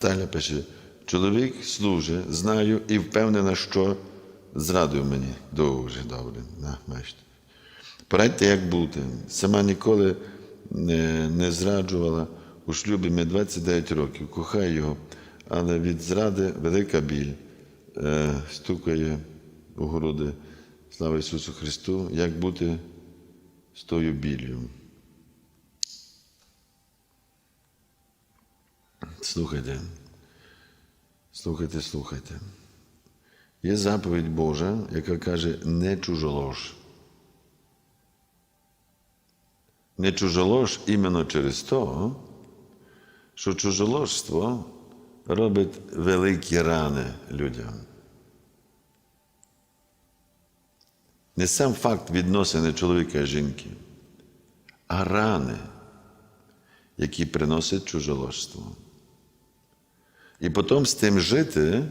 Таля пише, чоловік служить, знаю і впевнена, що зрадив мені дуже добре. На, бачите. Порадьте, як бути. Сама ніколи не, не зраджувала у шлюбі ми 29 років, кохаю його, але від зради велика біль е, стукає у груди. Слава Ісусу Христу, як бути з тою біллю. Слухайте, слухайте, слухайте. Є заповідь Божа, яка каже не чужолож. Не чужолож іменно через то, що чужоложство робить великі рани людям. Не сам факт відносини чоловіка і жінки, а рани, які приносять чужоложство. І потім з тим жити,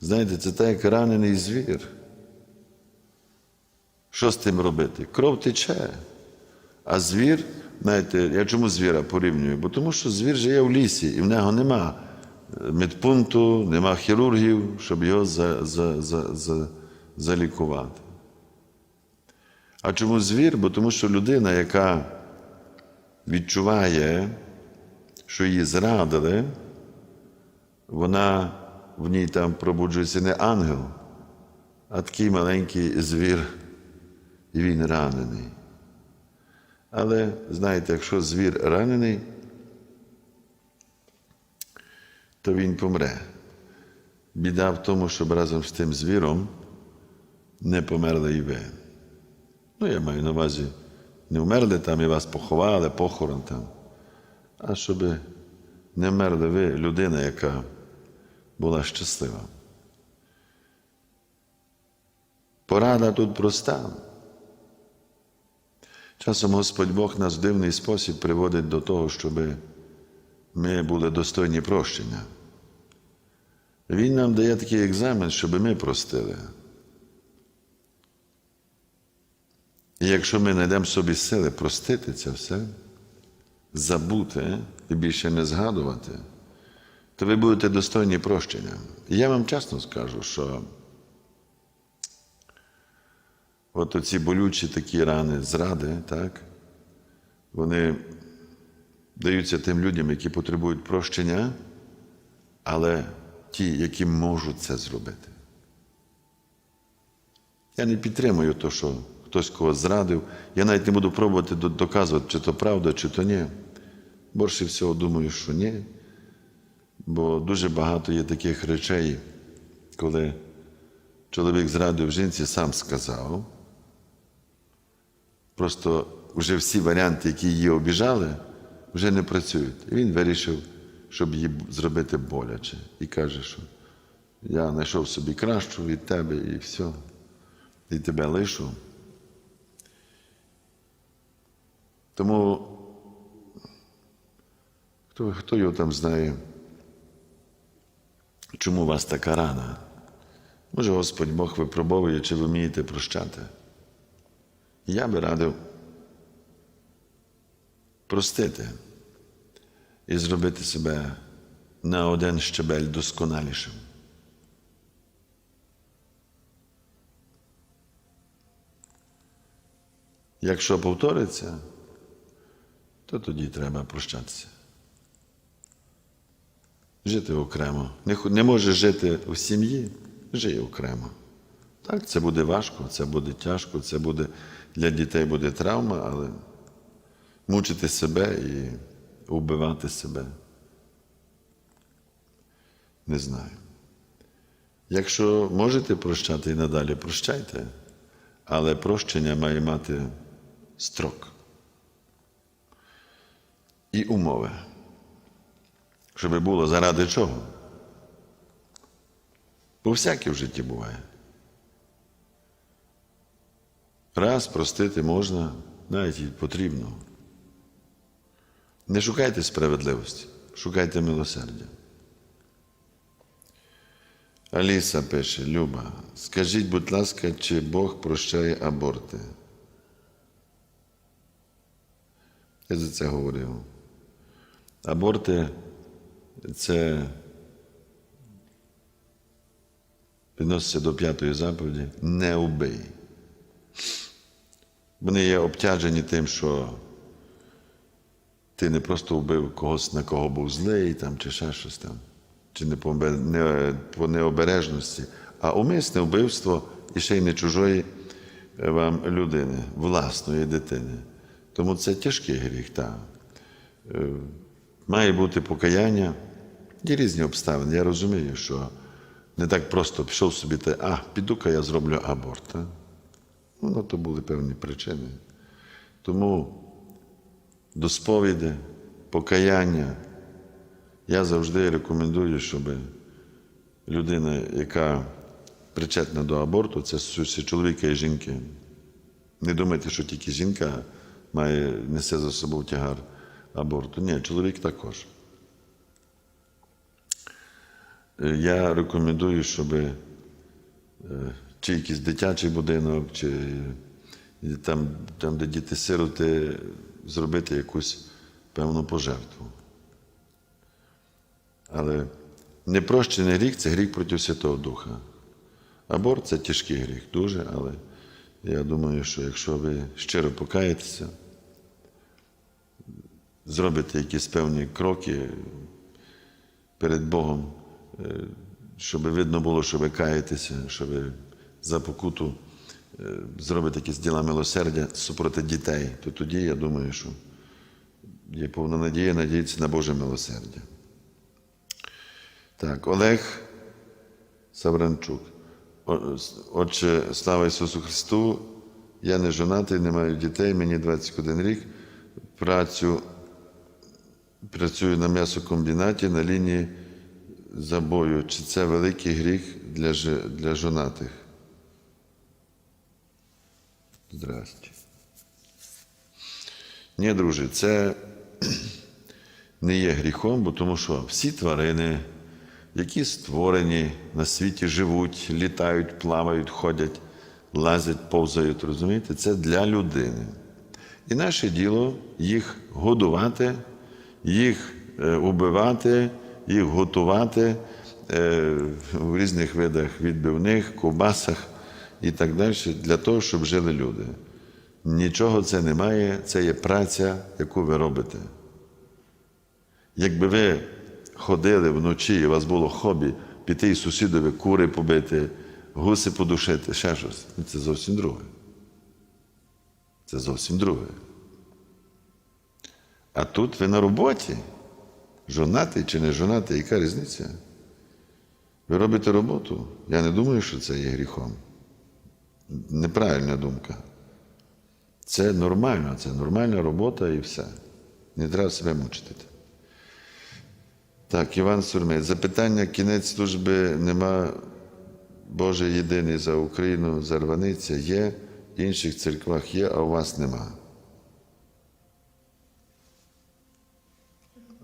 знаєте, це так, як ранений звір. Що з тим робити? Кров тече. А звір, знаєте, я чому звіра порівнюю? Бо тому що звір живе в лісі, і в нього нема медпункту, нема хірургів, щоб його за, за, за, за, залікувати. А чому звір? Бо тому що людина, яка відчуває, що її зрадили, вона в ній там пробуджується не ангел, а такий маленький звір, і він ранений. Але знаєте, якщо звір ранений, то він помре. Біда в тому, щоб разом з тим звіром не померли і ви. Ну, я маю на увазі, не вмерли там і вас поховали, похорон там, а щоб не вмерли ви, людина, яка була щаслива. Порада тут проста. Часом Господь Бог нас в дивний спосіб приводить до того, щоб ми були достойні прощення. Він нам дає такий екзамен, щоб ми простили. І якщо ми знайдемо собі сили простити це все, забути і більше не згадувати, то ви будете достойні прощення. І я вам чесно скажу, що от оці болючі такі рани зради, так, вони даються тим людям, які потребують прощення, але ті, які можуть це зробити. Я не підтримую те, що хтось когось зрадив. Я навіть не буду пробувати доказувати, чи то правда, чи то ні. Більше всього думаю, що ні. Бо дуже багато є таких речей, коли чоловік зрадив жінці, сам сказав. Просто вже всі варіанти, які її обіжали, вже не працюють. І він вирішив, щоб її зробити боляче. І каже, що я знайшов собі кращу від тебе і все, і тебе лишу. Тому хто, хто його там знає, чому у вас така рана? Може, Господь Бог випробовує, чи ви вмієте прощати? Я би радив простити і зробити себе на один щебель досконалішим. Якщо повториться, то тоді треба прощатися. Жити окремо. Не, не можеш жити в сім'ї, жиє окремо. Так, це буде важко, це буде тяжко, це буде для дітей буде травма, але мучити себе і вбивати себе. Не знаю. Якщо можете прощати і надалі, прощайте, але прощення має мати строк і умови, щоб було заради чого. Бо всяке в житті буває. Раз простити можна, навіть і потрібно. Не шукайте справедливості, шукайте милосердя. Аліса пише, Люба, скажіть, будь ласка, чи Бог прощає аборти? Я за це говорив. Аборти це відноситься до п'ятої заповіді не убий. Вони є обтяжені тим, що ти не просто вбив когось, на кого був злий, там, чи ще щось там, чи не по, не, по необережності, а умисне вбивство і ще й не чужої е, вам людини, власної дитини. Тому це тяжкий гріх, так. Е, Має бути покаяння. Є різні обставини. Я розумію, що не так просто пішов собі та, а, піду-ка я зроблю аборт. Та? Ну, на то були певні причини. Тому до сповіді, покаяння. Я завжди рекомендую, щоб людина, яка причетна до аборту, це чоловіка і жінки. Не думайте, що тільки жінка має несе за собою тягар аборту. Ні, чоловік також. Е, Я рекомендую, щоб е, чи якийсь дитячий будинок, чи е, там, там де діти-сироти, зробити якусь певну пожертву. Але непрощений гріх це гріх проти Святого Духа. Аборт це тяжкий гріх, дуже, але я думаю, що якщо ви щиро покаєтеся, зробите якісь певні кроки перед Богом, е, щоб видно було, що ви каєтеся, що ви за покуту е, зробите якісь діла милосердя супроти дітей, то тоді я думаю, що є повна надія надіятися на Боже милосердя. Так, Олег Савранчук. Отче, слава Ісусу Христу. Я не жонатий, не маю дітей, мені 21 рік. Працю, працюю на м'ясокомбінаті на лінії забою. Чи це великий гріх для, для жонатих? Здрасте. Ні, друже, це не є гріхом, бо тому що всі тварини, які створені на світі, живуть, літають, плавають, ходять, лазять, повзають, розумієте, це для людини. І наше діло їх годувати, їх е, убивати, їх готувати е, в різних видах відбивних, ковбасах і так далі, для того, щоб жили люди. Нічого це немає, це є праця, яку ви робите. Якби ви ходили вночі, і у вас було хобі піти і сусідові кури побити, гуси подушити, ще щось, ну, це зовсім друге. Це зовсім друге. А тут ви на роботі, жонатий чи не жонатий, яка різниця? Ви робите роботу. Я не думаю, що це є гріхом. Неправильна думка. Це нормально, це нормальна робота і все. Не треба себе мучити. Так, Іван Сурмей. Запитання кінець служби нема Боже єдиний за Україну, зарваниця є, в інших церквах є, а у вас нема.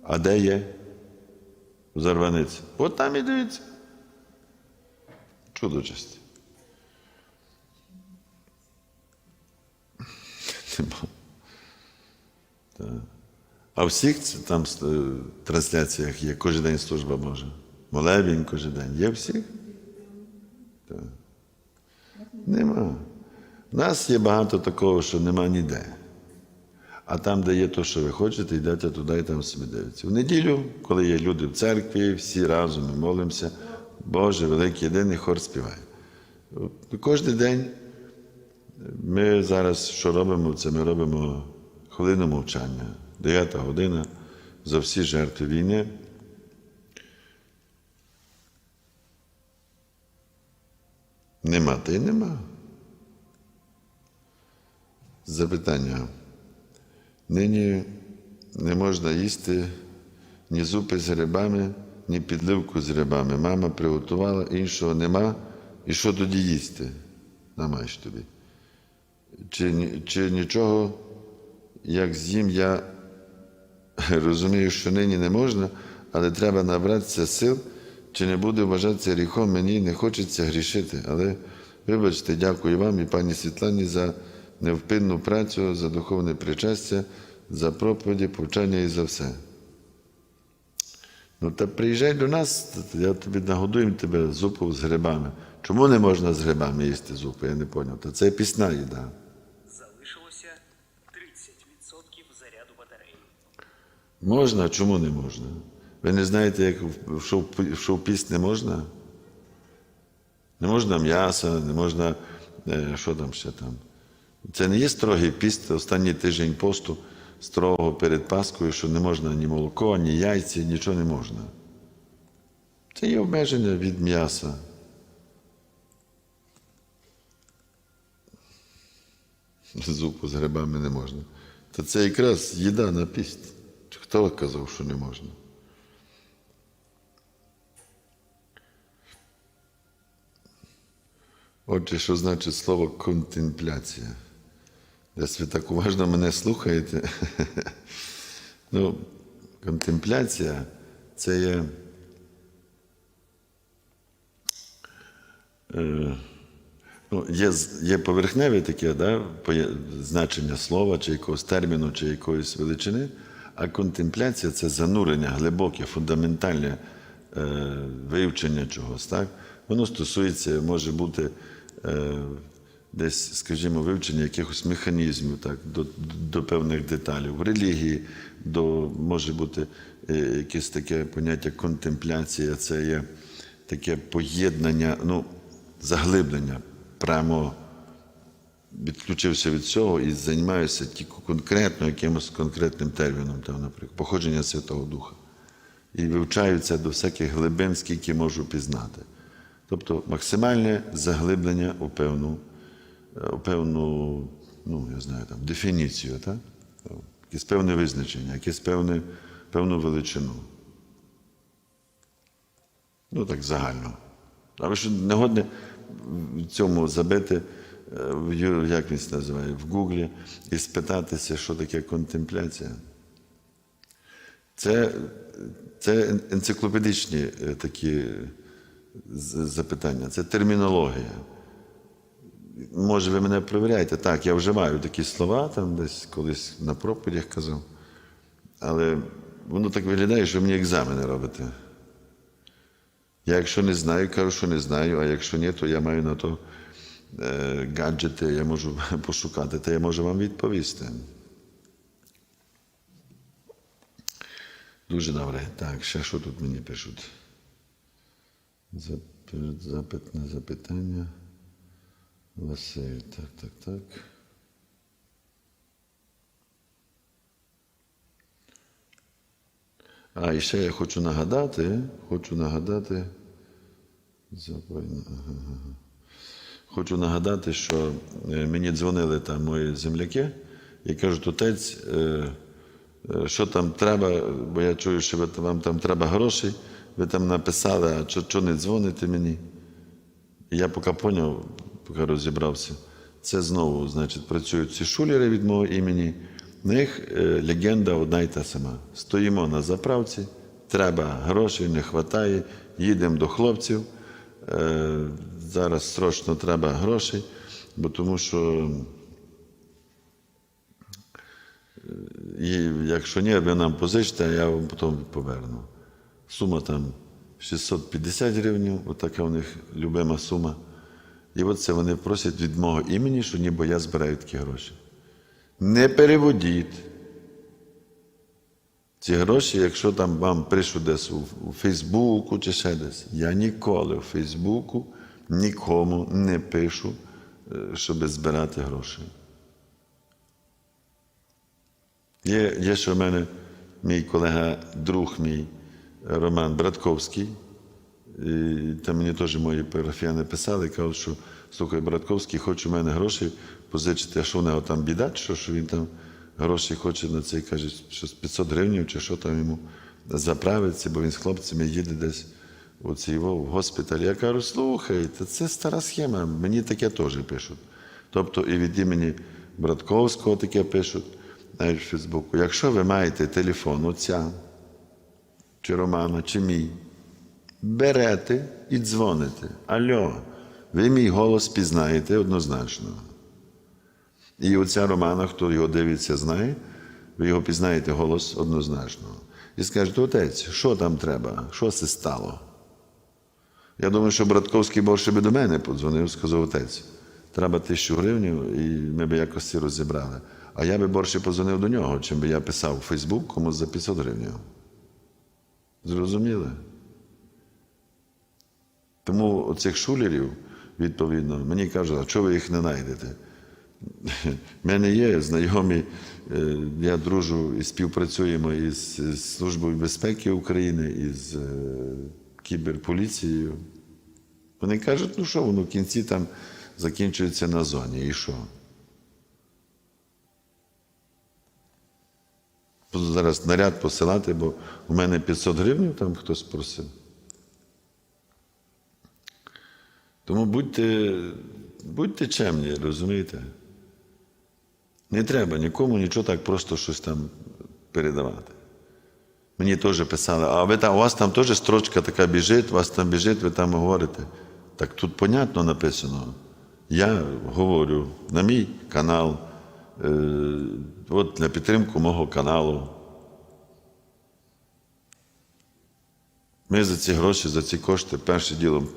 А де є? В Зарваниці. От там і дивіться. Чудо. Нема. А всіх там трансляціях є кожен день служба Божа. Молебень кожен день. Є всіх? Так. Нема. У нас є багато такого, що нема ніде. А там, де є те, що ви хочете, йдете туди і там собі дивитеся. В неділю, коли є люди в церкві, всі разом ми молимося, Боже, великий єдиний хор співає. Кожен день ми зараз що робимо? Це ми робимо хвилину мовчання, 9 година за всі жертви війни. Нема та й нема. Запитання. Нині не можна їсти ні зупи з грибами, ні підливку з грибами. Мама приготувала, іншого нема. І що тоді їсти? Намаєш тобі. Чи, чи нічого, як з'їм, я розумію, що нині не можна, але треба набратися сил, чи не буде вважатися гріхом, мені не хочеться грішити. Але вибачте, дякую вам і пані Світлані за невпинну працю, за духовне причастя, за проповіді, повчання і за все. Ну та приїжджай до нас, я тобі нагодуємо тебе зупу з грибами. Чому не можна з грибами їсти зупу? Я не зрозумів. Та це пісна їда. Залишилося 30% заряду батареї. Можна, а чому не можна? Ви не знаєте, як в шоу, в шоу-піст не можна? Не можна м'яса, не можна. е, Що там ще там? Це не є строгий піст, останній тиждень посту строго перед Паскою, що не можна ні молоко, ні яйця, нічого не можна. Це є обмеження від м'яса. Зупу з грибами не можна. Та це якраз їда на піст. Хто казав, що не можна? Отже, що значить слово контемпляція? Десь ви так уважно мене слухаєте. ну, контемпляція це є. Е, Ну, є, є поверхневе таке да, значення слова, чи якогось терміну, чи якоїсь величини, а контемпляція це занурення, глибоке, фундаментальне е, вивчення чогось. Так? Воно стосується, може бути е, десь, скажімо, вивчення якихось механізмів так, до, до певних деталей. В релігії до, може бути е, якесь таке поняття контемпляція, це є таке поєднання, ну, заглиблення прямо відключився від цього і займаюся тільки конкретно якимось конкретним терміном, там, наприклад, походження Святого Духа. І вивчаю це до всяких глибин, скільки можу пізнати. Тобто максимальне заглиблення у певну, певну ну, я знаю, там, дефініцію, так? якесь певне визначення, якесь певне, певну величину. Ну, так загально. А ви що не годне в цьому забити, е, як він це називає, в Гуглі і спитатися, що таке контемпляція? Це, це енциклопедичні е, такі запитання, це термінологія. Може, ви мене перевіряєте? Так, я вживаю такі слова, там десь колись на проповідях казав, але воно так виглядає, що мені екзамени робите. Я якщо не знаю, кажу, що не знаю, а якщо ні, то я маю на то е, гаджети, я можу пошукати, та я можу вам відповісти. Дуже добре. Так, ще що тут мені пишуть? Зап- Запит на запитання. Василь, так, так, так. А, і ще я хочу нагадати, хочу нагадати. Хочу нагадати, що е, мені дзвонили там мої земляки і кажуть, отець, е, е, що там треба, бо я чую, що вам там треба грошей, ви там написали, а що не дзвоните мені? Я поки поняв, поки розібрався, це знову, значить, працюють ці шулери від мого імені. В них е, легенда одна й та сама. Стоїмо на заправці, треба грошей, не вистачає, їдемо до хлопців. Е, зараз срочно треба грошей, бо тому що е, якщо ні, ви нам позичте, я вам потім поверну. Сума там 650 гривень, отака у них любима сума. І от це вони просять від мого імені, що ніби я збираю такі гроші. Не переводіть. Ці гроші, якщо там вам пишу десь у, у Фейсбуку чи ще десь, я ніколи у Фейсбуку нікому не пишу, е, щоб збирати гроші. Є, є ще в мене мій колега, друг мій Роман Братковський. І там мені теж мої парафіяни писали, кажуть, що слухай, Братковський, хоче у мене гроші позичити, а що в нього там біда, що, що він там гроші хоче на це, каже, що з 500 гривень, чи що там йому заправиться, бо він з хлопцями їде десь у цей в госпіталь. Я кажу, слухайте, це стара схема, мені таке теж пишуть. Тобто і від імені Братковського таке пишуть, навіть в Фейсбуку. Якщо ви маєте телефон отця, чи Романа, чи мій, берете і дзвоните. Альо, ви мій голос пізнаєте однозначно. І оця Романа, хто його дивиться, знає, ви його пізнаєте голос однозначно. і скажуть, отець, що там треба? Що це стало? Я думаю, що Братковський більше би до мене подзвонив, сказав отець, треба тисячу гривень, і ми б якось розібрали. А я би більше подзвонив до нього, чим би я писав у Фейсбук комусь за 500 гривень. Зрозуміли? Тому оцих шулерів, відповідно, мені кажуть, а чого ви їх не знайдете? У мене є знайомі, е, я дружу і співпрацюємо із Службою безпеки України, із е, кіберполіцією. Вони кажуть, ну що, воно в кінці там закінчується на зоні. І що? Зараз наряд посилати, бо у мене 500 гривень там хтось просив. Тому будьте, будьте чемні, розумієте? Не треба нікому нічого так просто щось там передавати. Мені теж писали, а ви там, у вас там теж строчка така біжить, у вас там біжить, ви там говорите. Так тут понятно написано. Я говорю на мій канал, е, от для підтримки мого каналу. Ми за ці гроші, за ці кошти першим ділом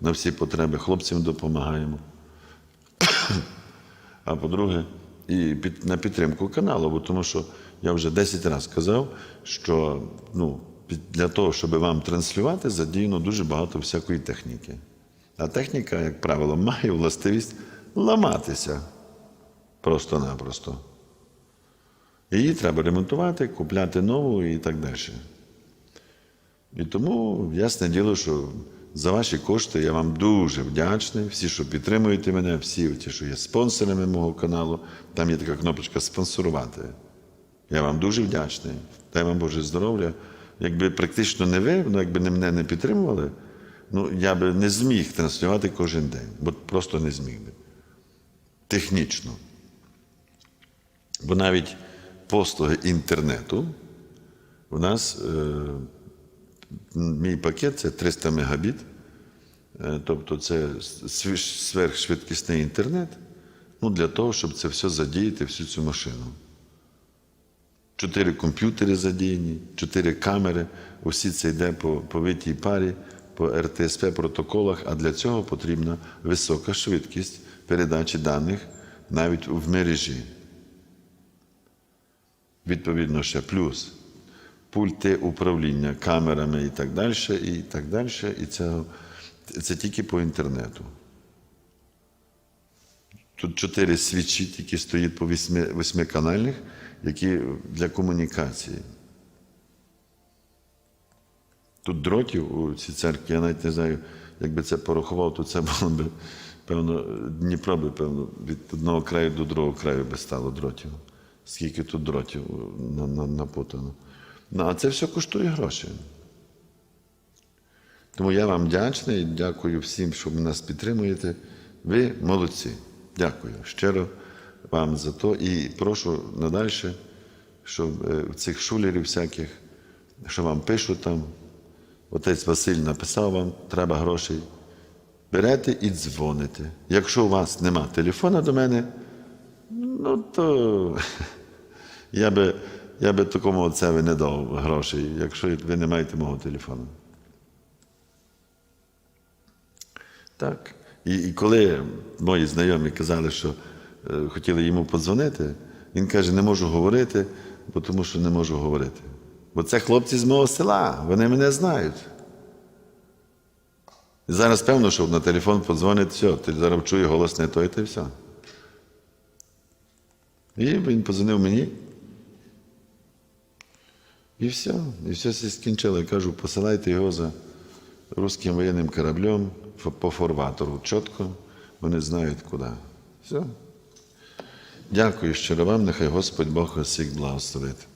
на всі потреби хлопцям допомагаємо. А по-друге, і під, на підтримку каналу, бо тому що я вже 10 разів казав, що ну, для того, щоб вам транслювати, задіяно дуже багато всякої техніки. А техніка, як правило, має властивість ламатися просто-напросто. Її треба ремонтувати, купляти нову і так далі. І тому ясне діло, що за ваші кошти я вам дуже вдячний. Всі, що підтримуєте мене, всі ті, що є спонсорами мого каналу, там є така кнопочка спонсорувати. Я вам дуже вдячний. Дай вам Боже здоров'я. Якби практично не ви, ну якби не мене не підтримували, ну я би не зміг транслювати кожен день, бо просто не зміг би. Технічно. Бо навіть послуги інтернету у нас. Е- Мій пакет це 300 мегабіт, Е, тобто це сверхшвидкісний інтернет ну, для того, щоб це все задіяти, всю цю машину. Чотири комп'ютери задіяні, чотири камери, усі це йде по, по витій парі, по РТСП протоколах, а для цього потрібна висока швидкість передачі даних навіть в мережі. Відповідно, ще плюс пульти управління камерами і так далі, і так далі. І це, це тільки по інтернету. Тут чотири свічі, тільки стоїть по восьми, восьмиканальних, які для комунікації. Тут дротів у цій церкві, я навіть не знаю, якби це порахував, то це було б, певно, Дніпро би, певно, від одного краю до другого краю би стало дротів. Скільки тут дротів на- на- напутано. Ну, а це все коштує гроші. Тому я вам вдячний, дякую всім, що ви нас підтримуєте. Ви молодці. Дякую щиро вам за то. І прошу надальше, щоб е, цих шулерів всяких, що вам пишуть там, отець Василь написав вам, треба грошей. Берете і дзвоните. Якщо у вас нема телефона до мене, ну то я би, я би такому отцеві не дав грошей, якщо ви не маєте мого телефону. Так. І, і коли мої знайомі казали, що е, хотіли йому подзвонити, він каже, не можу говорити, бо тому що не можу говорити. Бо це хлопці з мого села, вони мене знають. І зараз певно, що на телефон подзвонить, все, ти зараз чує голос не той, та все. І він подзвонив мені. І все, і все це скінчило. Я кажу, посилайте його за русським воєнним кораблем по форватору. Чітко, вони знають куди. Все. Дякую щиро вам, нехай Господь Бог вас всіх благословить.